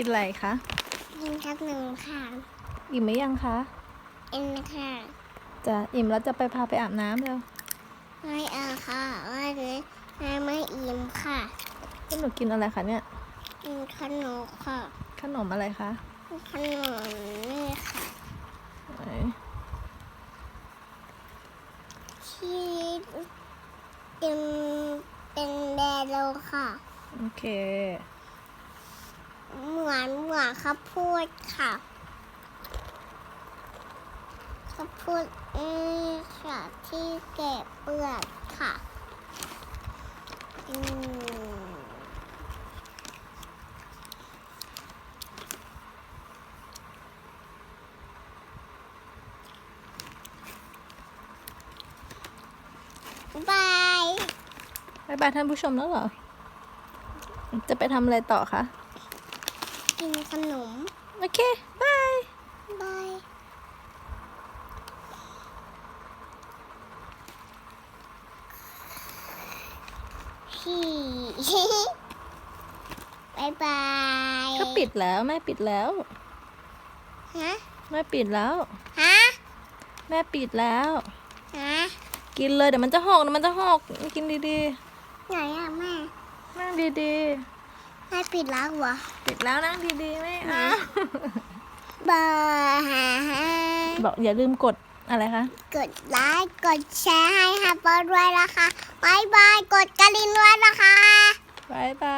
กินอะไรคะกินกับหนึ่งค่ะอิ่มไหมยังคะเอ็นค่ะจะอิ่มแล้วจะไปพาไปอาบน้ำแล้วไม่เอาค่ะวันนี้แม่ไม่อิ่มค่ะแล้วหนูกินอะไรคะเนี่ยกินขนมค่ะขนมอะไรคะขนมนี่ค่ะไหนที่เป็นเป็นแดโลค่ะ โอเค เหมือนเหมือน ข้าวโพดค่ะข้าวโพดนี่ค่ะที่แกะเปลือกค่ะอืมบายบายบายท่านผู้ชมแล้วเหรอ จะไปทำอะไรต่อคะ กินขนม โอเค บาย บายพี่บายบาย ก็ปิดแล้วแม่ปิดแล้ว ฮะ แม่ปิดแล้ว ฮะ แม่ปิดแล้ว ฮะ กินเลยเดี๋ยวมันจะหกเดี๋ยวมันจะหกกินดีไหนอะแม่ๆนั่งดี แม่ปิดแล้วเหรอๆปิดแล้วนั่งดีๆไม่เอาบายบอกอย่าลืมกดอะไรคะ กดไลค์กดแชร์ให้ฮับเบิร์ด้วยนะคะบายบาย กดกระดิ่งด้วยนะคะ บายบายบายบาย